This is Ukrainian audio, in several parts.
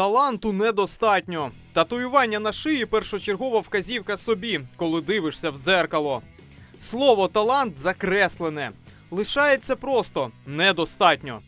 Таланту недостатньо. Татуювання на шиї першочергова вказівка собі, коли дивишся в дзеркало. Слово талант закреслене. Лишається просто недостатньо.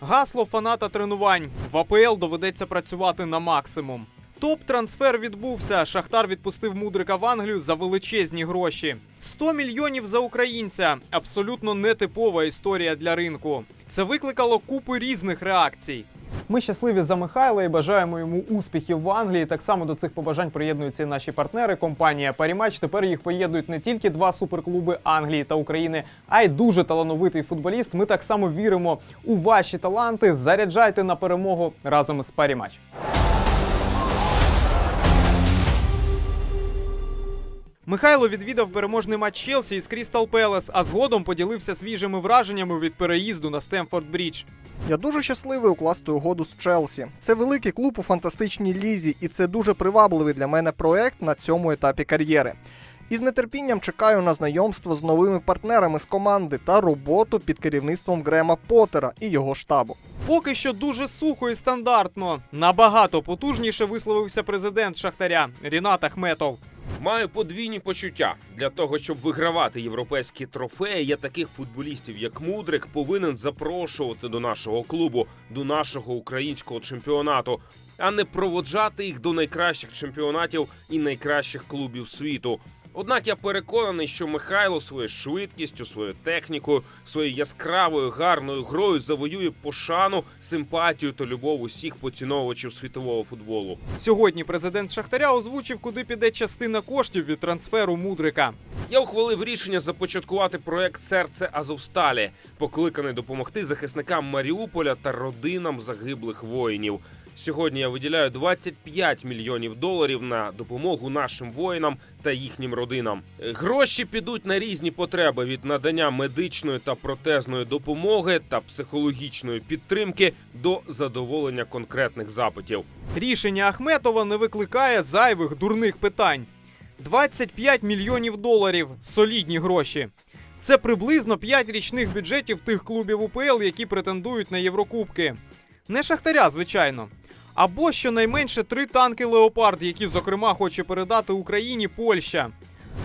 Гасло фаната тренувань. В АПЛ доведеться працювати на максимум. Топ-трансфер відбувся. Шахтар відпустив мудрика в Англію за величезні гроші. 100 мільйонів за українця. Абсолютно нетипова історія для ринку. Це викликало купи різних реакцій. Ми щасливі за Михайла і бажаємо йому успіхів в Англії. Так само до цих побажань приєднуються і наші партнери. Компанія Парімач. Тепер їх поєднують не тільки два суперклуби Англії та України, а й дуже талановитий футболіст. Ми так само віримо у ваші таланти. Заряджайте на перемогу разом з Парімач. Михайло відвідав переможний матч Челсі із Крістал Пелес, а згодом поділився свіжими враженнями від переїзду на Стемфорд Брідж. Я дуже щасливий укласти угоду з Челсі. Це великий клуб у фантастичній лізі, і це дуже привабливий для мене проект на цьому етапі кар'єри. І з нетерпінням чекаю на знайомство з новими партнерами з команди та роботу під керівництвом Грема Поттера і його штабу. Поки що дуже сухо і стандартно. Набагато потужніше висловився президент Шахтаря Рінат Ахметов. Маю подвійні почуття. Для того, щоб вигравати європейські трофеї, я таких футболістів, як Мудрик, повинен запрошувати до нашого клубу, до нашого українського чемпіонату, а не проводжати їх до найкращих чемпіонатів і найкращих клубів світу. Однак я переконаний, що Михайло своєю швидкістю, своєю технікою, своєю яскравою гарною грою завоює пошану, симпатію та любов усіх поціновувачів світового футболу. Сьогодні президент Шахтаря озвучив, куди піде частина коштів від трансферу Мудрика. Я ухвалив рішення започаткувати проект Серце Азовсталі, покликаний допомогти захисникам Маріуполя та родинам загиблих воїнів. Сьогодні я виділяю 25 мільйонів доларів на допомогу нашим воїнам та їхнім родинам. Гроші підуть на різні потреби від надання медичної та протезної допомоги та психологічної підтримки до задоволення конкретних запитів. Рішення Ахметова не викликає зайвих дурних питань. 25 мільйонів доларів солідні гроші. Це приблизно 5 річних бюджетів тих клубів УПЛ, які претендують на Єврокубки. Не Шахтаря, звичайно. Або щонайменше три танки Леопард, які, зокрема, хоче передати Україні Польща.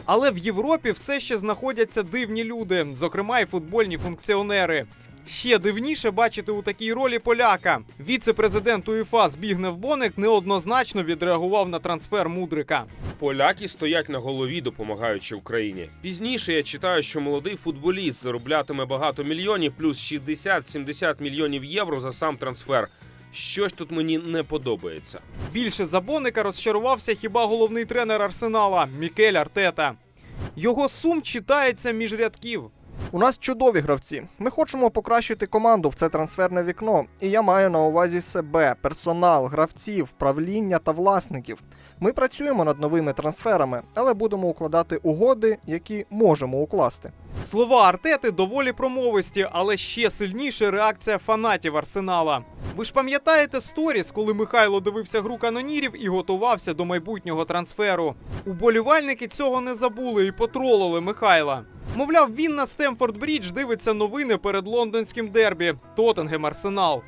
Але в Європі все ще знаходяться дивні люди, зокрема і футбольні функціонери. Ще дивніше бачити у такій ролі поляка. Віце-президент УЄФА Збігнев Боник неоднозначно відреагував на трансфер Мудрика. Поляки стоять на голові, допомагаючи Україні. Пізніше я читаю, що молодий футболіст зароблятиме багато мільйонів, плюс 60-70 мільйонів євро за сам трансфер. Щось тут мені не подобається. Більше за Боника розчарувався хіба головний тренер Арсенала Мікель Артета. Його сум читається між рядків. У нас чудові гравці. Ми хочемо покращити команду в це трансферне вікно. І я маю на увазі себе, персонал, гравців, правління та власників. Ми працюємо над новими трансферами, але будемо укладати угоди, які можемо укласти. Слова Артети доволі промовисті, але ще сильніше реакція фанатів Арсенала. Ви ж пам'ятаєте сторіс, коли Михайло дивився гру канонірів і готувався до майбутнього трансферу. Уболівальники цього не забули і потролили Михайла. Мовляв, він на Стемфорд Брідж дивиться новини перед лондонським дербі Тоттенгем Арсенал.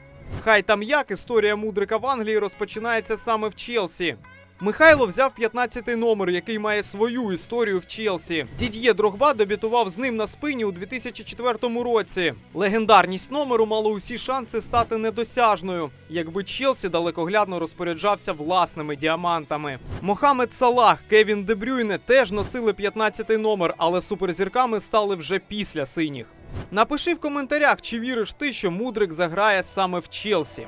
Хай там як історія мудрика в Англії розпочинається саме в Челсі. Михайло взяв 15-й номер, який має свою історію в Челсі. Дід'є Дрогба дебютував з ним на спині у 2004 році. Легендарність номеру мала усі шанси стати недосяжною, якби Челсі далекоглядно розпоряджався власними діамантами. Мохамед Салах, Кевін Дебрюйне теж носили 15-й номер, але суперзірками стали вже після синіх. Напиши в коментарях, чи віриш ти, що Мудрик заграє саме в Челсі.